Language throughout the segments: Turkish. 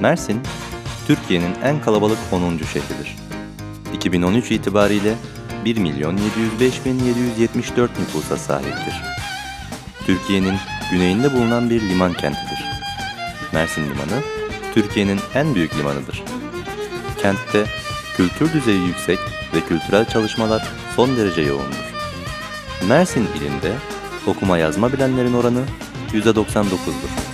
Mersin, Türkiye'nin en kalabalık 10. şehridir. 2013 itibariyle 1 milyon 705 bin 774 nüfusa sahiptir. Türkiye'nin güneyinde bulunan bir liman kentidir. Mersin Limanı, Türkiye'nin en büyük limanıdır. Kentte kültür düzeyi yüksek ve kültürel çalışmalar son derece yoğundur. Mersin ilinde okuma yazma bilenlerin oranı %99'dur.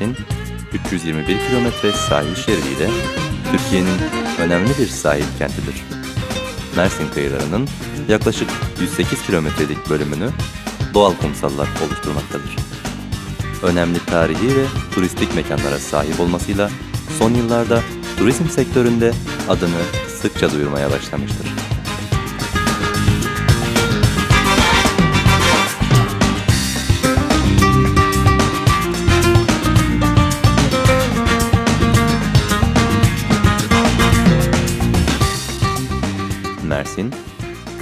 Mersin, 321 kilometre sahil şeridiyle Türkiye'nin önemli bir sahil kentidir. Mersin kıyılarının yaklaşık 108 kilometrelik bölümünü doğal kumsallar oluşturmaktadır. Önemli tarihi ve turistik mekanlara sahip olmasıyla son yıllarda turizm sektöründe adını sıkça duyurmaya başlamıştır. Mersin,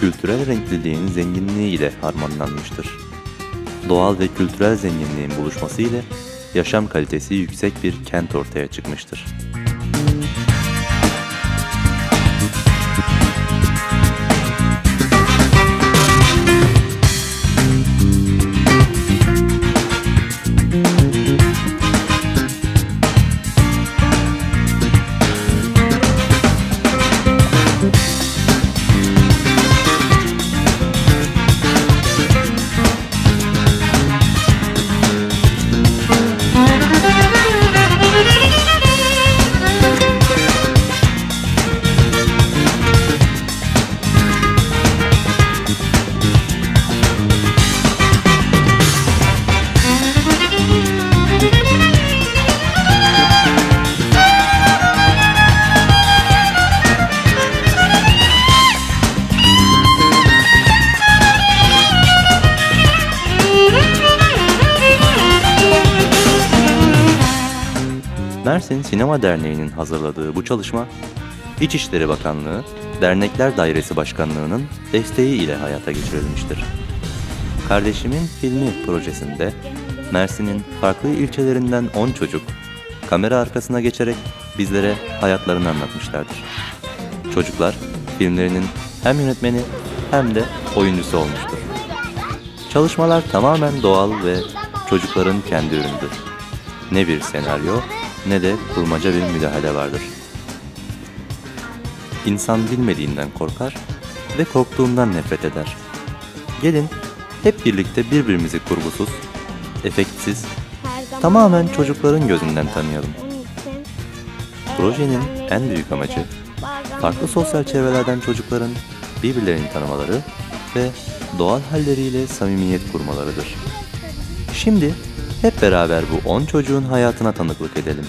kültürel renkliliğin zenginliği ile harmanlanmıştır. Doğal ve kültürel zenginliğin buluşması ile yaşam kalitesi yüksek bir kent ortaya çıkmıştır. Mersin Sinema Derneği'nin hazırladığı bu çalışma, İçişleri Bakanlığı, Dernekler Dairesi Başkanlığı'nın desteği ile hayata geçirilmiştir. Kardeşimin Filmi projesinde Mersin'in farklı ilçelerinden 10 çocuk kamera arkasına geçerek bizlere hayatlarını anlatmışlardır. Çocuklar filmlerinin hem yönetmeni hem de oyuncusu olmuştur. Çalışmalar tamamen doğal ve çocukların kendi ürünüdür. Ne bir senaryo ne de kurmaca bir müdahale vardır. İnsan bilmediğinden korkar ve korktuğundan nefret eder. Gelin hep birlikte birbirimizi kurgusuz, efektsiz, tamamen çocukların gözünden tanıyalım. Projenin en büyük amacı farklı sosyal çevrelerden çocukların birbirlerini tanımaları ve doğal halleriyle samimiyet kurmalarıdır. Şimdi hep beraber bu 10 çocuğun hayatına tanıklık edelim.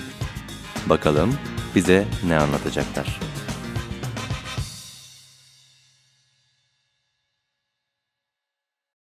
Bakalım bize ne anlatacaklar.